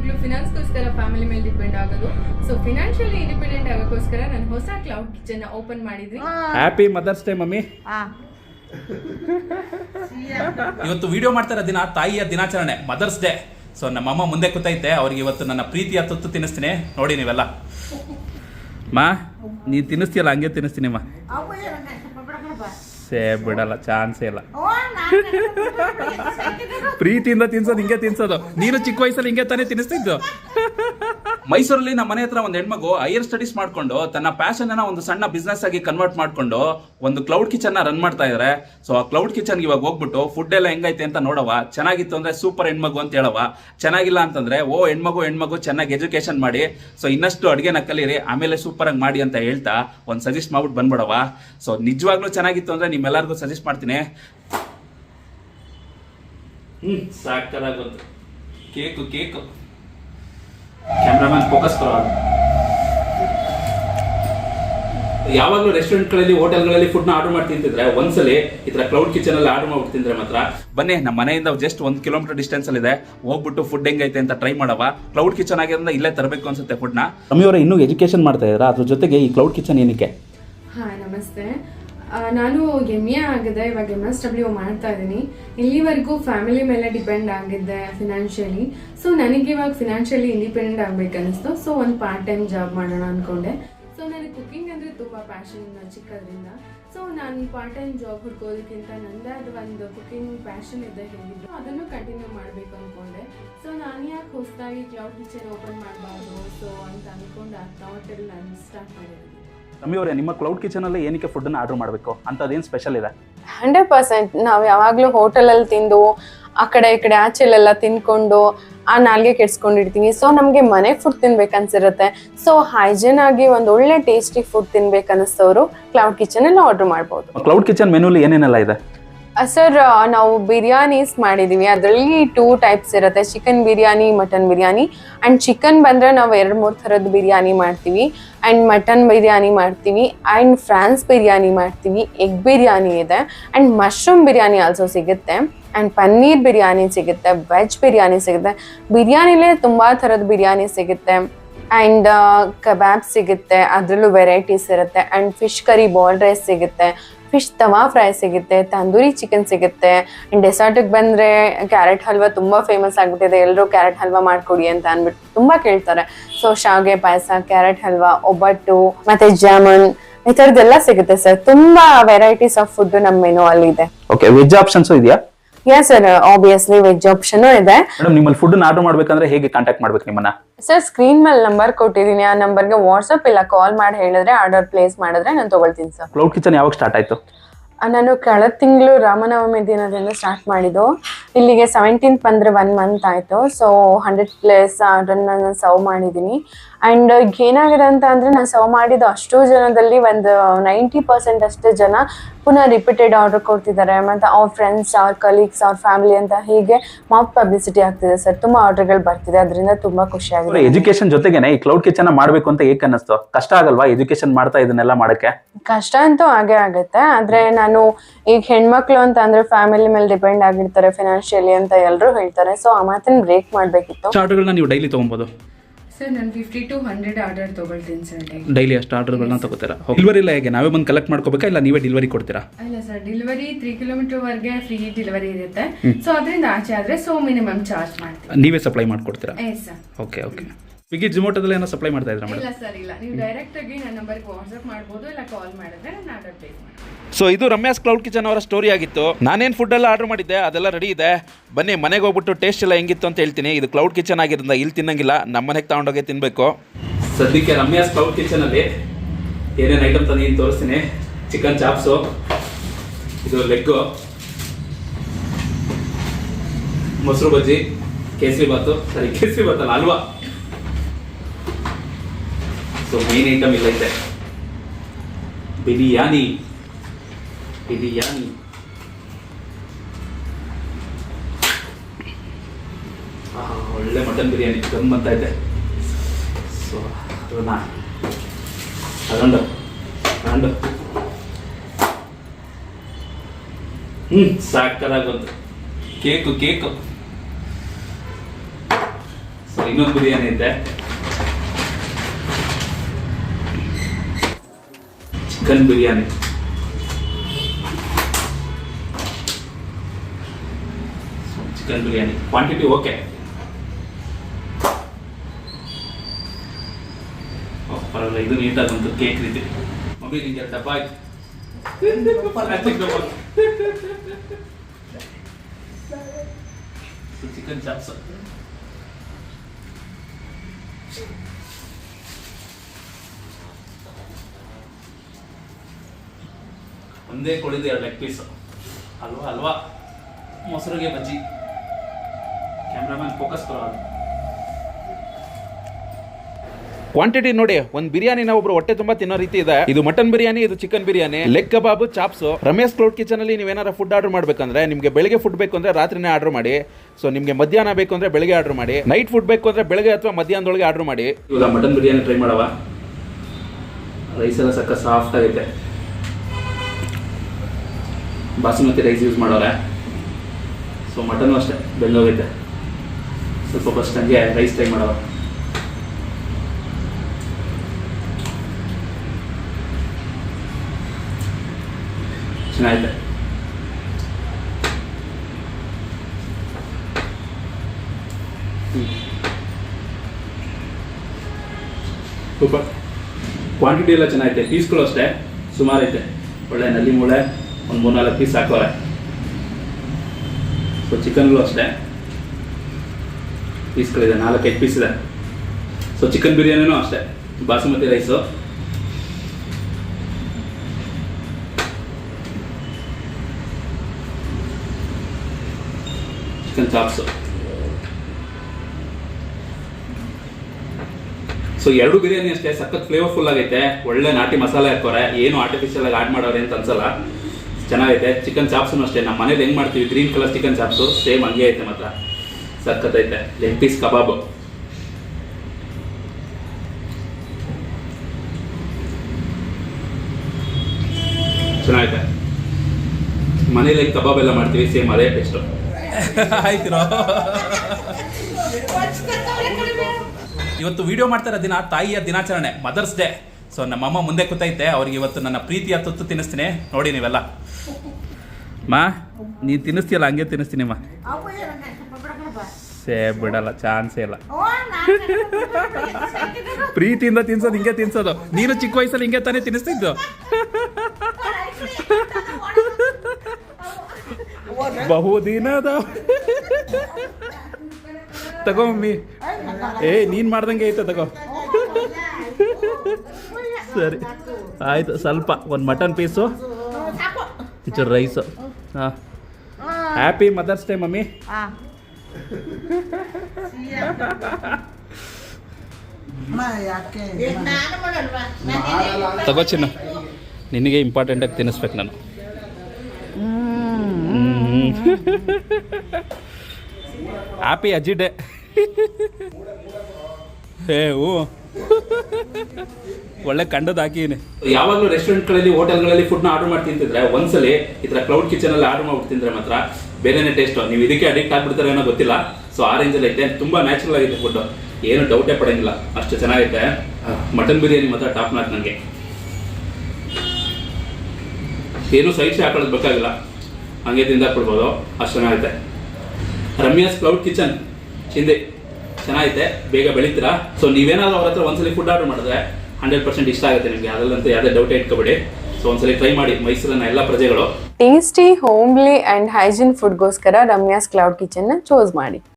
ಹೆಣ್ಮಕ್ಳು ಫಿನಾನ್ಸ್ಗೋಸ್ಕರ ಫ್ಯಾಮಿಲಿ ಮೇಲೆ ಡಿಪೆಂಡ್ ಆಗೋದು. ಸೊ ಫಿನಾನ್ಷಿಯಲಿ ಇಂಡಿಪೆಂಡೆಂಟ್ ಆಗೋಕ್ಕೋಸ್ಕರ ನಾನು ಹೊಸ ಕ್ಲೌಡ್ ಕಿಚನ್ ಓಪನ್ ಮಾಡಿದ್ವಿ. Happy mother's day mummy. ಇವತ್ತು ವಿಡಿಯೋ ಮಾಡ್ತಾರ ದಿನ ತಾಯಿಯ ದಿನಾಚರಣೆ ಮದರ್ಸ್ ಡೇ ಸೊ ನಮ್ಮಮ್ಮ ಮುಂದೆ ಕೂತೈತೆ. ಅವ್ರಿಗೆ ಇವತ್ತು ನನ್ನ ಪ್ರೀತಿಯ ತುತ್ತು ತಿನ್ನಿಸ್ತೀನಿ. ನೋಡಿ ನೀವೆಲ್ಲ. ಮಾ ನೀನು ತಿನ್ನಿಸ್ತೀಯಲ್ಲ ಹಂಗೆ ತಿನ್ನಿಸ್ತೀನಿ ಮಾ. ಸೇ ಬಿಡಲ್ಲ ಚಾನ್ಸೇ ಇಲ್ಲ. ಪ್ರೀತಿಯಿಂದ ತಿನ್ಸೋದು, ಹಿಂಗೆ ತಿನ್ಸೋದು. ನೀನು ಚಿಕ್ಕ ವಯಸ್ಸಲ್ಲಿ ಹಿಂಗೆ ತಾನೇ ತಿನ್ನಿಸ್ತಿದ್ದು. ಮೈಸೂರಲ್ಲಿ ನಮ್ಮ ಮನೆ ಹತ್ರ ಒಂದು ಹೆಣ್ಮಗು ಹೈಯರ್ ಸ್ಟಡೀಸ್ ಮಾಡ್ಕೊಂಡು ತನ್ನ ಪ್ಯಾಷನ್ ಅನ್ನ ಒಂದು ಸಣ್ಣ ಬಿಸ್ನೆಸ್ ಆಗಿ ಕನ್ವರ್ಟ್ ಮಾಡ್ಕೊಂಡು ಒಂದು ಕ್ಲೌಡ್ ಕಿಚನ್ನ ರನ್ ಮಾಡ್ತಾ ಇದಾರೆ. ಸೊ ಆ ಕ್ಲೌಡ್ ಕಿಚನ್ ಇವಾಗ ಹೋಗ್ಬಿಟ್ಟು ಫುಡ್ ಎಲ್ಲ ಹೆಂಗೈತೆ ಅಂತ ನೋಡವ ಚೆನ್ನಾಗಿತ್ತು ಅಂದ್ರೆ ಸೂಪರ್ ಹೆಣ್ಮಗು ಅಂತ ಹೇಳವ ಚೆನ್ನಾಗಿಲ್ಲ ಅಂತಂದ್ರೆ, ಓ, ಹೆಣ್ಮಗು ಹೆಣ್ಮಗು, ಚೆನ್ನಾಗಿ ಎಜುಕೇಶನ್ ಮಾಡಿ. ಸೊ ಇನ್ನಷ್ಟು ಅಡುಗೆನ ಕಲೀರಿ ಆಮೇಲೆ ಸೂಪರ್ ಆಗಿ ಮಾಡಿ ಅಂತ ಹೇಳ್ತಾ ಒಂದು ಸಜೆಸ್ಟ್ ಮಾಡ್ಬಿಟ್ಟು ಬಂದ್ಬಿಡವ ಸೊ ನಿಜವಾಗ್ಲೂ ಚೆನ್ನಾಗಿತ್ತು ಅಂದ್ರೆ ನಿಮ್ಮೆಲ್ಲರಿಗೂ ಸಜೆಸ್ಟ್ ಮಾಡ್ತೀನಿ. ಹ್ಮ್ ಸಾಕಾದಾಗ ಬಂತು. Cake cake. ಕ್ಯಾಮ್ರಾಮನ್ ಫೋಕಸ್ ಕರೋ ಯಾವಾಗಲೂ ರೆಸ್ಟೋರೆಂಟ್ಗಳಲ್ಲಿ ಹೋಟೆಲ್ಗಳಲ್ಲಿ ಫುಡ್ನ ಆರ್ಡರ್ ಮಾಡಿ ತಿಂತಿದ್ರೆ ಒಂದ್ಸಲಿ ಈ ತರ ಕ್ಲೌಡ್ ಕಿಚನ್ ಅಲ್ಲಿ ಆರ್ಡರ್ ಮಾಡ್ಬಿಟ್ಟು ತಿಂದ್ರೆ ಮಾತ್ರ. ಬನ್ನಿ ನಮ್ಮ ಮನೆಯಿಂದ ಜಸ್ಟ್ ಒಂದು ಕಿಲೋಮೀಟರ್ ಡಿಸ್ಟೆನ್ಸ್ ಅಲ್ಲಿ ಇದೆ. ಹೋಗ್ಬಿಟ್ಟು ಫುಡ್ ಹೆಂಗೈತೆ ಅಂತ ಟ್ರೈ ಮಾಡವ. ಕ್ಲೌಡ್ ಕಿಚನ್ ಆಗಿರೋದ್ರಿಂದ ಇಲ್ಲೇ ತರಬೇಕು ಅನ್ಸುತ್ತೆ ಫುಡ್ನ ರಮ್ಯವರ ಇನ್ನೂ ಎಜುಕೇಶನ್ ಮಾಡ್ತಾ ಇದ್ದಾರೆ? ಅದ್ರ ಜೊತೆಗೆ ಈ ಕ್ಲೌಡ್ ಕಿಚನ್ ಏನಕ್ಕೆ? ಹಾ ನಮಸ್ತೆ. ನಾನು ಎಂ ಎ ಆಗಿದೆ ಇವಾಗ ಎಂ ಎಸ್ ಡಬ್ಲ್ಯೂ ಮಾಡ್ತಾ ಇದ್ದೀನಿ. ಇಲ್ಲಿವರೆಗೂ ಫ್ಯಾಮಿಲಿ ಮೇಲೆ ಡಿಪೆಂಡ್ ಆಗಿದ್ದೆ ಫಿನಾನ್ಷಿಯಲಿ ಸೊ ನನಗೆ ಇವಾಗ ಫಿನಾನ್ಷಿಯಲಿ ಇಂಡಿಪೆಂಡೆಂಟ್ ಆಗ್ಬೇಕು ಅನಿಸ್ತು ಸೊ ಒಂದು ಪಾರ್ಟ್ ಟೈಮ್ ಜಾಬ್ ಮಾಡೋಣ ಅನ್ಕೊಂಡೆ. ಸೊ ನನಗೆ ಕುಕ್ಕಿಂಗ್ ಅಂದರೆ ತುಂಬ ಪ್ಯಾಷನ್ ಚಿಕ್ಕದ್ರಿಂದ. ಸೊ ನಾನು ಪಾರ್ಟ್ ಟೈಮ್ ಜಾಬ್ ಹುಡ್ಕೋದಕ್ಕಿಂತ ನಂದೇ ಅದು ಒಂದು ಕುಕಿಂಗ್ ಪ್ಯಾಷನ್ ಇದೆ ಹೇಳಿದ್ರು ಅದನ್ನು ಕಂಟಿನ್ಯೂ ಮಾಡಬೇಕು ಅನ್ಕೊಂಡೆ. ಸೊ ನಾನು ಯಾಕೆ ಹೊಸದಾಗಿ ಕ್ಲೌಡ್ ಕಿಚನ್ ಓಪನ್ ಮಾಡಬಾರ್ದು? ಸೊ ಅಂತ ಅಂದ್ಕೊಂಡು ಆ ಥಾಟಲ್ಲಿ ನಾನು ಸ್ಟಾರ್ಟ್ ಮಾಡಿದ್ದೀನಿ. ರಮ್ಯವರೇ ನಿಮ್ಮ ಕ್ಲೌಡ್ ಕಿಚನ್ ಅಲ್ಲಿ ಏನಕ್ಕೆ ಫುಡ್ ಅನ್ನ ಆರ್ಡರ್ ಮಾಡಬೇಕು? ಅಂತದೇನು ಸ್ಪೆಷಲ್ ಇದೆ? ಹಂಡ್ರೆಡ್ ಪರ್ಸೆಂಟ್ ನಾವು ಯಾವಾಗಲೂ ಹೋಟೆಲಲ್ಲಿ ತಿಂದು ಆ ಕಡೆ ಈ ಕಡೆ ಆಚೆಲೆಲ್ಲ ತಿನ್ಕೊಂಡು ಆ ನಾಲ್ಗೆ ಕೆಡ್ಸ್ಕೊಂಡಿರ್ತೀವಿ ಸೊ ನಮಗೆ ಮನೆ ಫುಡ್ ತಿನ್ಬೇಕು ಅನ್ಸಿರುತ್ತೆ. ಸೊ ಹೈಜೀನ್ ಆಗಿ ಒಂದು ಒಳ್ಳೆ ಟೇಸ್ಟಿ ಫುಡ್ ತಿನ್ಬೇಕು ಕ್ಲೌಡ್ ಕ್ಲೌಡ್ ಕಿಚನಲ್ಲಿ ಆರ್ಡರ್ ಮಾಡ್ಬೋದು. ಕ್ಲೌಡ್ ಕಿಚನ್ ಮೆನು ಏನೇನೆಲ್ಲ ಇದೆ? ಸರ್ ನಾವು ಬಿರಿಯಾನೀಸ್ ಮಾಡಿದ್ದೀವಿ ಅದರಲ್ಲಿ ಟೂ ಟೈಪ್ಸ್ ಇರುತ್ತೆ. Chicken biryani mutton biryani. And chicken ಬಂದರೆ ನಾವು ಎರಡು, ಮೂರು ಥರದ ಬಿರಿಯಾನಿ ಮಾಡ್ತೀವಿ. ಆ್ಯಂಡ್ ಮಟನ್ ಬಿರಿಯಾನಿ ಮಾಡ್ತೀವಿ. ಆ್ಯಂಡ್ ಫ್ರಾನ್ಸ್ ಬಿರಿಯಾನಿ ಮಾಡ್ತೀವಿ. ಎಗ್ ಬಿರಿಯಾನಿ ಇದೆ. ಆ್ಯಂಡ್ ಮಶ್ರೂಮ್ ಬಿರಿಯಾನಿ ಆಲ್ಸೋ ಸಿಗುತ್ತೆ. ಆ್ಯಂಡ್ ಪನ್ನೀರ್ ಬಿರಿಯಾನಿ ಸಿಗುತ್ತೆ. ವೆಜ್ ಬಿರಿಯಾನಿ ಸಿಗುತ್ತೆ. ಬಿರಿಯಾನಿಲೇ ತುಂಬ ಥರದ ಬಿರಿಯಾನಿ ಸಿಗುತ್ತೆ. ಆ್ಯಂಡ್ ಕಬಾಬ್ ಸಿಗುತ್ತೆ. ಅದರಲ್ಲೂ ವೆರೈಟೀಸ್ ಇರುತ್ತೆ. And fish curry ball rice ಸಿಗುತ್ತೆ. ಫಿಶ್ ತವಾ ಫ್ರೈ ಸಿಗುತ್ತೆ, ತಂದೂರಿ ಚಿಕನ್ ಸಿಗುತ್ತೆ. ಆ್ಯಂಡ್ ಡೆಸರ್ಟಿಗೆ ಬಂದರೆ ಕ್ಯಾರೆಟ್ ಹಲ್ವಾ ತುಂಬ ಫೇಮಸ್ ಆಗಿಬಿಟ್ಟಿದೆ. ಎಲ್ಲರೂ ಕ್ಯಾರೆಟ್ ಹಲ್ವಾ ಮಾಡಿಕೊಡಿ ಅಂತ ಅಂದ್ಬಿಟ್ಟು ತುಂಬ ಕೇಳ್ತಾರೆ. ಸೊ ಶಾವಿಗೆ ಪಾಯಸ, ಕ್ಯಾರೆಟ್ ಹಲ್ವಾ, ಒಬ್ಬಟ್ಟು, ಮತ್ತು ಜಾಮೂನ್ ಈ ಥರದ್ದೆಲ್ಲ ಸಿಗುತ್ತೆ ಸರ್. ತುಂಬ ವೆರೈಟೀಸ್ ಆಫ್ ಫುಡ್ ನಮ್ಮ ಮೆನು ಅಲ್ಲಿ ಇದೆ. ಓಕೆ ವೆಜ್ ಆಪ್ಷನ್ಸು ಇದೆಯಾ? Yeah sir obviously veg option ಇದೆ. ಮೇಡಮ್ ನಿಮ್ಮಲ್ಲಿ ಫುಡ್ ಆರ್ಡರ್ ಮಾಡ್ಬೇಕಂದ್ರೆ ಹೇಗೆ ಕಾಂಟ್ಯಾಕ್ಟ್ ಮಾಡ್ಬೇಕು ನಿಮ್ಮನ್ನ? ಸರ್ ಸ್ಕ್ರೀನ್ ಮೇಲೆ ನಂಬರ್ ಕೊಟ್ಟಿದ್ದೀನಿ. ಆ ನಂಬರ್ಗೆ ವಾಟ್ಸ್ಆಪ್ ಇಲ್ಲ ಕಾಲ್ ಮಾಡಿ ಹೇಳಿದ್ರೆ ಆರ್ಡರ್ ಪ್ಲೇಸ್ ಮಾಡಿದ್ರೆ ನಾನು ತಗೊಳ್ತೀನಿ ಸರ್ ಕ್ಲೌಡ್ ಕಿಚನ್ ಯಾವಾಗ ಸ್ಟಾರ್ಟ್ ಆಯ್ತು? ನಾನು ಕಳೆದ ತಿಂಗಳು ರಾಮನವಮಿ ದಿನದಿಂದ ಸ್ಟಾರ್ಟ್ ಮಾಡಿದ್ದು. ಇಲ್ಲಿಗೆ ಸೆವೆಂಟೀನ್ತ್ ಬಂದರೆ ಒನ್ ಮಂತ್ ಆಯಿತು. ಸೊ ಹಂಡ್ರೆಡ್ ಪ್ಲೇಸ್ ಅದನ್ನು ನಾನು ಸರ್ವ್ ಮಾಡಿದ್ದೀನಿ ಆ್ಯಂಡ್ ಏನಾಗಿದೆ ಅಂತ ಅಂದರೆ ನಾನು ಸರ್ವ್ ಮಾಡಿದ್ದು ಅಷ್ಟು ಜನದಲ್ಲಿ ಒಂದು ನೈಂಟಿ ಪರ್ಸೆಂಟ್ ಅಷ್ಟು ಜನ ಪುನಃ ರಿಪೀಟೆಡ್ ಆರ್ಡರ್ ಕೊಡ್ತಿದ್ದಾರೆ. ಮತ್ತು ಅವ್ರ ಫ್ರೆಂಡ್ಸ್ ಅವ್ರ ಕಲೀಗ್ಸ್ ಅವ್ರ ಫ್ಯಾಮಿಲಿ ಅಂತ ಹೀಗೆ ಮಾಪ್ ಪಬ್ಲಿಸಿಟಿ ಆಗ್ತಿದೆ ಸರ್ ತುಂಬ ಆರ್ಡರ್ಗಳು ಬರ್ತಿದೆ. ಅದರಿಂದ ತುಂಬ ಖುಷಿಯಾಗಿದೆ ಎಜುಕೇಶನ್ ಜೊತೆಗೇನೆ ಈ ಕ್ಲೌಡ್ ಕಿಚನ್ ಮಾಡಬೇಕು ಅಂತ ಏಕೆ ಅನ್ನಿಸ್ತು. ಕಷ್ಟ ಆಗಲ್ವಾ ಎಜುಕೇಶನ್ ಮಾಡ್ತಾ ಇದನ್ನೆಲ್ಲ ಮಾಡೋಕ್ಕೆ? ಕಷ್ಟ ಅಂತೂ ಹಾಗೆ ಆಗುತ್ತೆ. ಆದರೆ ನಾನು ಈಗ ಹೆಣ್ಮಕ್ಳು ಅಂತ ಅಂದ್ರೆ ಫ್ಯಾಮಿಲಿ ಮೇಲೆ ಡಿಪೆಂಡ್ ಆಗಿರ್ತಾರೆ ಫಿನಾನ್ಷಿಯಲಿ ಅಂತ ಎಲ್ಲರೂ ಹೇಳ್ತಾರೆ. ಸೊ ಆ ಮಾತನ್ನ ಬ್ರೇಕ್ ಮಾಡ್ಬೇಕಿತ್ತು. ಆರ್ಡರ್ಗಳನ್ನ ನೀವು ಡೈಲಿ ತೊಗೊಬೋದು? ಸರ್ ನಾನು ಫಿಫ್ಟಿ ಟು ಹಂಡ್ರೆಡ್ ಆರ್ಡರ್ ತೊಗೊಳ್ತೀನಿ ಸರ್ ಡೈಲಿ ಡೈಲಿ ಅಷ್ಟು ಆರ್ಡರ್ಗಳನ್ನ ತಗೋತೀರಾ? ಡೆಲಿವರಿ ಇಲ್ಲ ಹೇಗೆ? ನಾವೇ ಬಂದು ಕಲೆಕ್ಟ್ ಮಾಡ್ಕೋಬೇಕಾ ಇಲ್ಲ ನೀವೇ ಡೆಲಿವರಿ ಕೊಡ್ತೀರಾ? ಅಲ್ಲ ಸರ್ ಡೆಲಿವರಿ ತ್ರೀ ಕಿಲೋಮೀಟರ್ ವರೆಗೆ ಫ್ರೀ ಡೆಲಿವರಿ ಇರುತ್ತೆ. ಸೊ ಅದರಿಂದ ಆಚೆ ಆದ್ರೆ ಸೊ ಮಿನಿಮಮ್ ಚಾರ್ಜ್ ಮಾಡ್ತೀವಿ. ನೀವೇ ಸಪ್ಲೈ ಮಾಡ್ಕೊಡ್ತೀರಾ? Yes sir okay okay Swiggy ಜೊಮೊಟೋದಲ್ಲಿ ಏನೋ ಸಪ್ಲೈ ಮಾಡ್ತಾ ಇದ್ದೀರಾ ಮೇಡಮ್ ಇಲ್ಲ ಸರ್ ಇಲ್ಲ. ನೀವು ಡೈರೆಕ್ಟ್ ಆಗಿ ನನ್ನ ನಂಬರ್ಗೆ ವಾಟ್ಸ್ಆಪ್ ಮಾಡ್ಬೋದು ಇಲ್ಲ ಕಾಲ್ ಮಾಡಿದ್ರೆ ನಾನು ಆರ್ಡರ್ ಪ್ಲೇಸ್ ಮಾಡ್ತೀನಿ. ಸೊ ಇದು ರಮ್ಯಾಸ್ ಕ್ಲೌಡ್ ಕಿಚನ್ ಅವರ ಸ್ಟೋರಿ ಆಗಿತ್ತು. ನಾನೇನು ಫುಡ್ ಎಲ್ಲ ಆರ್ಡರ್ ಮಾಡಿದ್ದೆ, ಅದೆಲ್ಲ ರೆಡಿ ಇದೆ. ಬನ್ನಿ, ಮನೆಗೆ ಹೋಗ್ಬಿಟ್ಟು ಟೇಸ್ಟ್ ಎಲ್ಲ ಹೆಂಗಿತ್ತು ಅಂತ ಹೇಳ್ತೀನಿ. ಇದು ಕ್ಲೌಡ್ ಕಿಚನ್ ಆಗಿರೋದ್ರಿಂದ ಇಲ್ಲಿ ತಿನ್ನಂಗಿಲ್ಲ. ನಮ್ಮ ಮನೆಗೆ ತಗೊಂಡೋಗಿ ತಿನ್ನಬೇಕು ಸದ್ಯಕ್ಕೆ ರಮ್ಯಾಸ್ ಕ್ಲೌಡ್ ಕಿಚನ್ ಅಲ್ಲಿ ಏನೇನು ಐಟಮ್ ತಂದಿದ್ದೀನಿ ತೋರಿಸ್ತೀನಿ. ಚಿಕನ್ ಚಾಪ್ಸು, ಇದು ಲೆಗ್ಗು, ಮೊಸರು ಬಜ್ಜಿ, ಕೇಸರಿ ಬಾತು. ಸರಿ, ಕೇಸರಿ ಬಾತಲ್ಲ, ಅಲ್ವಾ? ಸೊ ಮೇನ್ ಐಟಮ್ ಇಲ್ಲೈತೆ. ಬಿರಿಯಾನಿ. ಆಹಾ, ಒಳ್ಳೆ ಮಟನ್ ಬಿರಿಯಾನಿ ಗಮ್ ಅಂತ ಇದೆ ಸೊ ಅದನ್ನ ತಗೊಂಡು ತಗೊಂಡು. ಹ್ಞೂ ಸಾಕಾದಾಗ ಬಂತು. Cake cake. ಇನ್ನೊಂದು ಬಿರಿಯಾನಿ ಇದೆ chicken biryani. Chicken biryani. Quantity okay ಪರವಾಗಿಲ್ಲ, ಇದು ನೀಟಾಗಿ ಬಂತು ಕೇಕ್ ರೀತಿ. ಮಮ್ಮಿ, ನಿಂಗೆ ಡಬ್ಬ ಆಯ್ತು. ಚಿಕನ್ ಚಾಪ್ಸ್ ಒಂದೇ ಕೊಡಿದ್ದು ಎರಡು ಲೆಗ್ ಪೀಸ್ ಅಲ್ವಾ ಅಲ್ವಾ? ಮೊಸರಿಗೆ ಬಜ್ಜಿ. ಕ್ಯಾಮ್ರಾಮನ್ ಫೋಕಸ್ ಕರೋ ಕ್ವಾಂಟಿಟಿ ನೋಡಿ ಒಂದ್ ಬಿರಿಯಾನಿನ ಒಬ್ರು ಹೊಟ್ಟೆ ತುಂಬಾ ತಿನ್ನೋ ರೀತಿ ಇದೆ. ಇದು ಮಟನ್ ಬಿರಿಯಾನಿ ಇದು chicken biryani. Leg kebab chops Ramesh cloud kitchen ಅಲ್ಲಿ ನೀವೇನಾರ ಫುಡ್ ಆರ್ಡರ್ ಮಾಡ್ಬೇಕಂದ್ರೆ ನಿಮಗೆ ಬೆಳಗ್ಗೆ ಫುಡ್ ಬೇಕು ಅಂದ್ರೆ ರಾತ್ರಿನೇ ಆರ್ಡರ್ ಮಾಡಿ. ಸೊ ನಿಮಗೆ ಮಧ್ಯಾಹ್ನ ಬೇಕು ಅಂದ್ರೆ ಬೆಳಗ್ಗೆ ಆರ್ಡರ್ ಮಾಡಿ. ನೈಟ್ ಫುಡ್ ಬೇಕು ಅಂದ್ರೆ ಬೆಳಗ್ಗೆ ಅಥವಾ ಮಧ್ಯಾಹ್ನದೊಳಗೆ ಆರ್ಡರ್ ಮಾಡಿ. ಇವಾಗ ಮಟನ್ ಬಿರಿಯಾನಿ ಟ್ರೈ ಮಾಡವ. ರೈಸ್ ಎಲ್ಲ ಸಕ್ಕ ಸಾಫ್ಟ್ ಆಗೈತೆ. ಬಾಸುಮತಿ ರೈಸ್ ಯೂಸ್ ಮಾಡೋರೆ. ಸೊ ಮಟನ್ ಅಷ್ಟೇ ಬೆಂದೋಗೈತೆ. ಸ್ವಲ್ಪ ಫಸ್ಟ್ ನನಗೆ ರೈಸ್ ಟ್ರೈ ಮಾಡೋ ಚೆನ್ನಾಗಿದೆ. ಸೂಪರ್ ಕ್ವಾಂಟಿಟಿ ಎಲ್ಲ ಚೆನ್ನಾಗೈತೆ. ಪೀಸ್ಗಳು ಅಷ್ಟೇ. ಸುಮಾರು ಐತೆ. ಒಳ್ಳೆ ನಲ್ಲಿ ಮೂಳೆ ಒಂದು ಮೂರ್ನಾಲ್ಕು ಪೀಸ್ ಹಾಕೋರೆ ಸೊ ಚಿಕನ್ಗಳು ಅಷ್ಟೇ. ಪೀಸ್ಗಳಿದೆ ಎಗ್ ಪೀಸ್ ಇದೆ. ಸೊ ಚಿಕನ್ ಬಿರಿಯಾನಿನೂ ಅಷ್ಟೇ, basmati rice chicken chops so ಎರಡು ಬಿರಿಯಾನಿ ಅಷ್ಟೇ, ಸಖತ್ ಫ್ಲೇವರ್ಫುಲ್ ಆಗೈತೆ, ಒಳ್ಳೆ ನಾಟಿ ಮಸಾಲೆ ಹಾಕೋರೆ ಏನು ಆರ್ಟಿಫಿಷಿಯಲ್ ಆಗಿ ಆಡ್ ಮಾಡೋರೆ ಅಂತ ಅನ್ಸಲ್ಲ. ಚೆನ್ನಾಗೈತೆ ಚಿಕನ್ ಚಾಪ್ಸು ಅಷ್ಟೇ ನಮ್ಮ ಮನೇಲಿ ಹೆಂಗ್ ಮಾಡ್ತೀವಿ green colour chicken chops same ಹಂಗೆ ಐತೆ ಮಾತ್ರ. ಸಖತ್ ಐತೆ ಲೆಗ್ ಪೀಸ್ ಕಬಾಬ್ ಚೆನ್ನಾಗೈತೆ ಮನೇಲಿ ಕಬಾಬ್ ಎಲ್ಲ ಮಾಡ್ತೀವಿ ಸೇಮ್ ಅದೇ ಟೇಸ್ಟ್ ಆಯ್ತು ಇವತ್ತು ವಿಡಿಯೋ ಮಾಡ್ತಾ ಇರೋ ದಿನ ತಾಯಿಯ ದಿನಾಚರಣೆ ಮದರ್ಸ್ ಡೇ ಸೊ ನಮ್ಮಮ್ಮ ಮುಂದೆ ಕೂತೈತೆ ಅವ್ರಿಗೆ ಇವತ್ತು ನನ್ನ ಪ್ರೀತಿಯ ತುತ್ತು ತಿನ್ನಿಸ್ತೀನಿ. ನೋಡಿ ನೀವೆಲ್ಲ. ಮಾ ನೀನು ತಿನ್ನಿಸ್ತೀಯಲ್ಲ ಹಂಗೆ ತಿನ್ನಿಸ್ತೀನಿ ಮಾ. ಸೇ ಬಿಡಲ್ಲ ಚಾನ್ಸೇ ಇಲ್ಲ. ಪ್ರೀತಿಯಿಂದ ತಿನ್ಸೋದು ಹಿಂಗೆ ತಿನ್ಸೋದು. ನೀನು ಚಿಕ್ಕ ವಯಸ್ಸಲ್ಲಿ ಹಿಂಗೆ ತಾನೇ ತಿನ್ನಿಸ್ತಿದ್ದು. ಬಹುದಿನದ ತಗೋ ಮಮ್ಮಿ ಏ ನೀನ್ ಮಾಡ್ದಂಗೆ ಐತೆ ತಗೋ. ಸರಿ. ಆಯ್ತು ಸ್ವಲ್ಪ. ಒಂದು ಮಟನ್ ಪೀಸು ಇಚೂರು ರೈಸು. ಹಾಂ. Happy mother's day mummy. ತಗೋ ಚಿನ್ನ. ನಿನಗೆ ಇಂಪಾರ್ಟೆಂಟಾಗಿ ತಿನ್ನಿಸ್ಬೇಕು ನಾನು. ಹ್ಯಾಪಿ ಅಜ್ಜಿ ಡೇ ಹೇ ಹೂ. ಒಳ್ಳೆ ಕಂಡದ್ ಹಾಕಿನಿ ಯಾವಾಗಲೂ ರೆಸ್ಟೋರೆಂಟ್ಗಳಲ್ಲಿ ಹೋಟೆಲ್ಗಳಲ್ಲಿ ಫುಡ್ನ ಆರ್ಡರ್ ಮಾಡಿ ತಿಂತಿದ್ರೆ, ಒಂದ್ಸಲಿ ಈ ಥರ ಕ್ಲೌಡ್ ಕಿಚನ್ ಅಲ್ಲಿ ಆರ್ಡರ್ ಮಾಡ್ಬಿಟ್ಟು ತಿಂದ್ರೆ ಮಾತ್ರ ಬೇರೆನೇ ಟೇಸ್ಟ್ ನೀವು ಇದಕ್ಕೆ ಅಡಿಕ್ಟ್ ಆಗ್ಬಿಡ್ತಾರೆ ಏನೋ ಗೊತ್ತಿಲ್ಲ. ಸೊ ಆ ರೇಂಜಲ್ಲಿ ಐತೆ ತುಂಬಾ ನ್ಯಾಚುರಲ್ ಆಗಿದೆ ಫುಡ್ ಏನು ಡೌಟೇ ಪಡಂಗಿಲ್ಲ. ಅಷ್ಟು ಚೆನ್ನಾಗೈತೆ. ಮಟನ್ ಬಿರಿಯಾನಿ ಮಾತ್ರ ಟಾಪ್ ನಾಕ್ ನನಗೆ. ಏನು ಸೈಡ್ಸ್ ಹಾಕೊಳ್ಳೋದು ಬೇಕಾಗಿಲ್ಲ. ಹಂಗೆ ತಿಂದಾಕ್ಬಿಡ್ಬೋದು. ಅಷ್ಟು ಚೆನ್ನಾಗೈತೆ. ರಮ್ಯಾಸ್ ಕ್ಲೌಡ್ ಕಿಚನ್ ಚಿಂದಿ ಚೆನ್ನಾಗೈತೆ, ಬೇಗ ಬೆಳಿತೀರಾ? ಸೊ ನೀವೇನಾದ್ರು ಅವ್ರ ಹತ್ರ ಒಂದ್ಸಲಿ ಫುಡ್ ಆರ್ಡರ್ ಮಾಡಿದ್ರೆ ಹಂಡ್ರೆಡ್ ಪರ್ಸೆಂಟ್ ಇಷ್ಟ ಆಗುತ್ತೆ ನಿಮಗೆ. ಅದರಲ್ಲಂತೂ ಯಾವುದೇ ಡೌಟ್ ಇಟ್ಕೋಬೇಡಿ. ಸೊ ಒಂದ್ಸಲಿ ಟ್ರೈ ಮಾಡಿ ಮೈಸೂರಿನ ಎಲ್ಲ ಪ್ರಜೆಗಳು. ಟೇಸ್ಟಿ ಹೋಮ್ಲಿ ಅಂಡ್ ಹೈಜಿನ್ ಫುಡ್ಗೋಸ್ಕರ ರಮ್ಯಾಸ್ ಕ್ಲೌಡ್ ಕಿಚನ್ನ ಚೂಸ್ ಮಾಡಿ.